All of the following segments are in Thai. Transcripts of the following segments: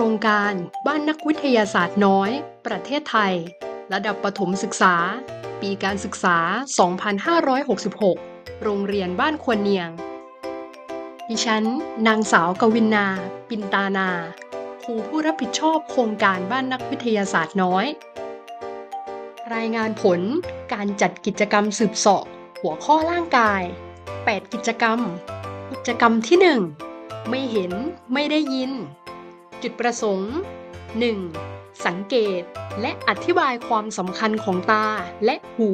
ครงการบ้านนักวิทยาศาสตร์น้อย ประเทศไทย ระดับประถมศึกษา ปีการศึกษา 2566 โรงเรียนบ้านควรเนียง ดิฉัน นางสาวกวินนา ปินตานา ครูผู้รับผิดชอบโครงการบ้านนักวิทยาศาสตร์น้อย รายงานผลการจัดกิจกรรมสืบเสาะ หัวข้อร่างกาย 8 กิจกรรม กิจกรรมที่ 1 ไม่เห็นไม่ได้ยิน จุดประสงค์ 1. สังเกตและอธิบายความสำคัญของตาและหู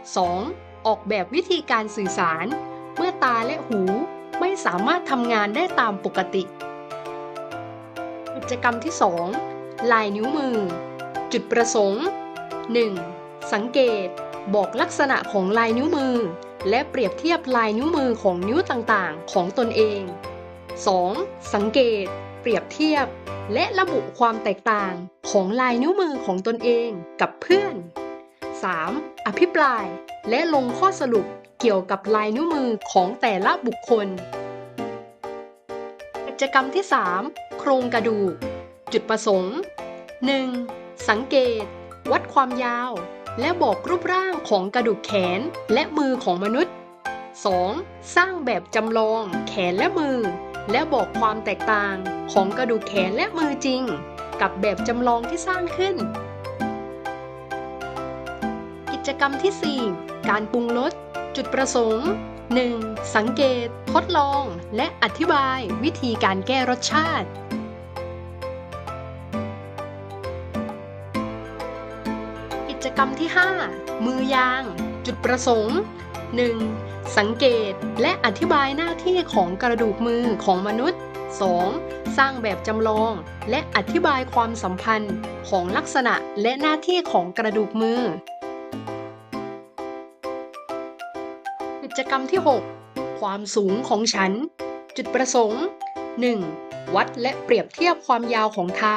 2. ออกแบบวิธีการสื่อสาร เมื่อตาและหูไม่สามารถทำงานได้ตามปกติ กิจกรรมที่ 2 ลายนิ้วมือ จุดประสงค์ 1. สังเกตบอกลักษณะของลายนิ้วมือ และเปรียบเทียบลายนิ้วมือของนิ้วต่างๆ ของตนเอง 2. สังเกต เปรียบเทียบ และระบุความแตกต่างของลายนิ้วมือของตนเองกับเพื่อน 3. อภิปราย และลงข้อสรุปเกี่ยวกับลายนิ้วมือของแต่ละบุคคล กิจกรรมที่ 3 โครงกระดูก จุดประสงค์ 1. สังเกต วัดความยาว และบอกรูปร่างของกระดูกแขนและมือของมนุษย์ 2. สร้างแบบจำลองแขนและมือ และบอกความแตกต่างของกระดูกแขนและมือจริง กับแบบจำลองที่สร้างขึ้น กิจกรรมที่ 4 การปรุงรสจุดประสงค์ 1. สังเกต ทดลอง และอธิบายวิธีการแก้รสชาติ กิจกรรมที่ 5 มือยาง จุดประสงค์ 1. สังเกตและอธิบายหน้าที่ของกระดูกมือของมนุษย์ 2. สร้างแบบจำลอง และอธิบายความสัมพันธ์ของลักษณะและหน้าที่ของกระดูกมือ กิจกรรมที่ 6 ความสูงของฉัน จุดประสงค์ 1. วัดและเปรียบเทียบความยาวของเท้า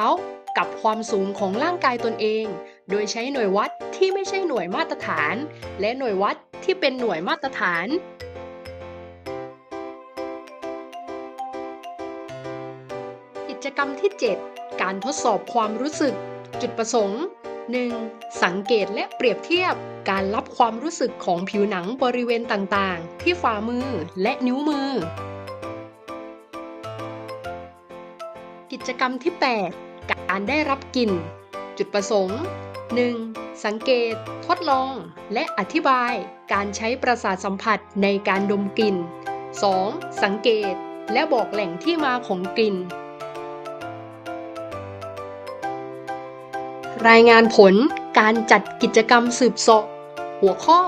กับความสูงของร่างกายตนเอง โดยใช้หน่วยวัดที่ไม่ใช่หน่วยมาตรฐาน และหน่วยวัดที่เป็นหน่วยมาตรฐาน กิจกรรมที่ 7 การทดสอบความรู้สึก จุดประสงค์ 1. สังเกตและเปรียบเทียบการรับความรู้สึกของผิวหนังบริเวณต่างๆ ที่ฝ่ามือและนิ้วมือ กิจกรรมที่ 8 การได้รับกลิ่น จุดประสงค์ 1. สังเกต ทดลอง และอธิบายการใช้ประสาทสัมผัสในการดมกลิ่น 2. สังเกต และบอกแหล่งที่มาของกลิ่น รายงานผลการจัดกิจกรรมสืบเสาะหัวข้อ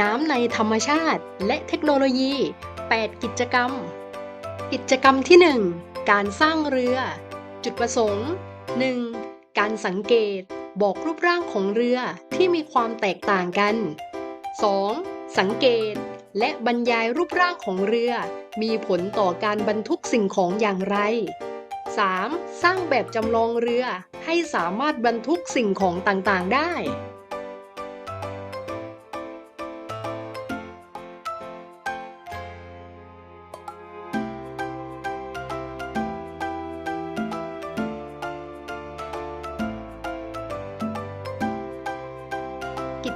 น้ำในธรรมชาติและเทคโนโลยี 8 กิจกรรม กิจกรรมที่ 1 การสร้างเรือ จุดประสงค์ 1. การสังเกตบอกรูปร่างของเรือที่มีความแตกต่างกัน 2. สังเกตและบรรยายรูปร่างของเรือ มีผลต่อการบรรทุกสิ่งของอย่างไร 3. สร้างแบบจำลองเรือให้สามารถบรรทุกสิ่งของต่างๆ ได้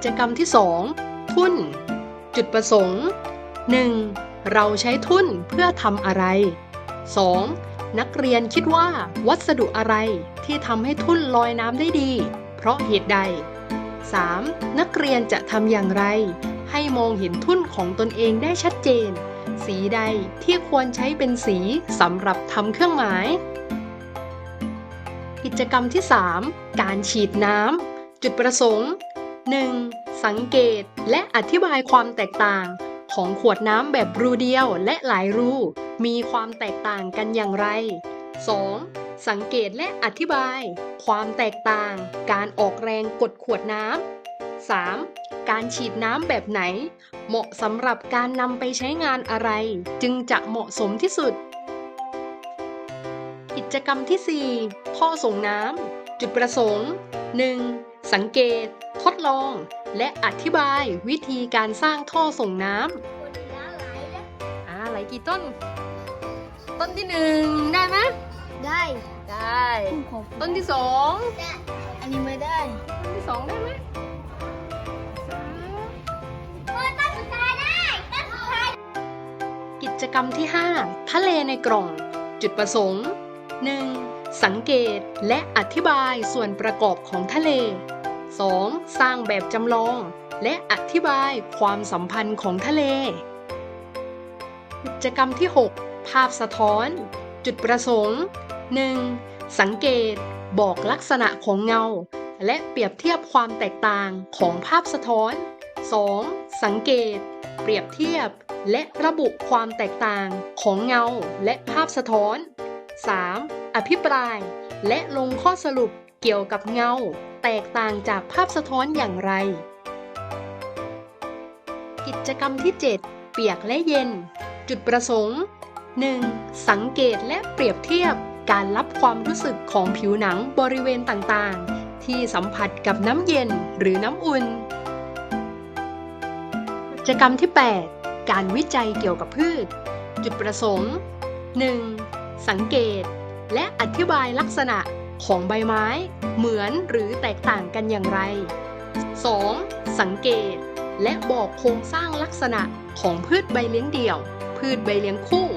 จกรรมที่ 2 ทุ่นจุดประสงค์ 1. เราใช้ทุ่นเพื่อทำอะไร 2. นักเรียนคิดว่าวัสดุอะไรที่ทำให้ทุ่นลอยน้ำได้ดี เพราะเหตุใด 3. นักเรียนจะทำอย่างไร ให้มองเห็นทุ่นของตนเองได้ชัดเจน สีใดที่ควรใช้เป็นสีสำหรับทำเครื่องหมาย กิจกรรมที่ 3 การฉีดน้ำจุดประสงค์ 1. สังเกตและอธิบายความแตกต่าง ของขวดน้ำแบบรูเดียวและหลายรู มีความแตกต่างกันอย่างไร 2. สังเกตและอธิบาย ความแตกต่าง การออกแรงกดขวดน้ำ 3. การฉีดน้ำแบบไหน เหมาะสำหรับการนำไปใช้งานอะไร จึงจะเหมาะสมที่สุด กิจกรรมที่ 4 ท่อส่งน้ำ จุดประสงค์ 1. สังเกต ทดลองและอธิบายวิธีการสร้างท่อส่งน้ำอ่าไหลกี่ต้น ต้นที่หนึ่งได้ไหมได้ได้ ต้นที่สองอันนี้ไม่ได้ ต้นที่สองได้ไหมกิจกรรมที่ 5 ทะเลในกล่อง จุดประสงค์ 1. สังเกตและอธิบายส่วนประกอบของทะเล 2. สร้างแบบจำลอง และอธิบายความสัมพันธ์ของทะเล กิจกรรมที่ 6 ภาพสะท้อน จุดประสงค์ 1. สังเกต บอกลักษณะของเงา และเปรียบเทียบความแตกต่างของภาพสะท้อน 2. สังเกต เปรียบเทียบ และระบุความแตกต่างของเงาและภาพสะท้อน 3. อภิปราย และลงข้อสรุปเกี่ยวกับเงา แตกต่างจากภาพสะท้อนอย่างไร กิจกรรมที่ 7 เปียกและเย็น จุดประสงค์ 1. สังเกตและเปรียบเทียบการรับความรู้สึกของผิวหนังบริเวณต่างๆ ที่สัมผัสกับน้ำเย็นหรือน้ำอุ่น กิจกรรมที่ 8 การวิจัยเกี่ยวกับพืช จุดประสงค์ 1. สังเกตและอธิบายลักษณะ ของใบไม้ เหมือนหรือแตกต่างกันอย่างไร 2. สังเกต และบอกโครงสร้างลักษณะของพืชใบเลี้ยงเดี่ยว พืชใบเลี้ยงคู่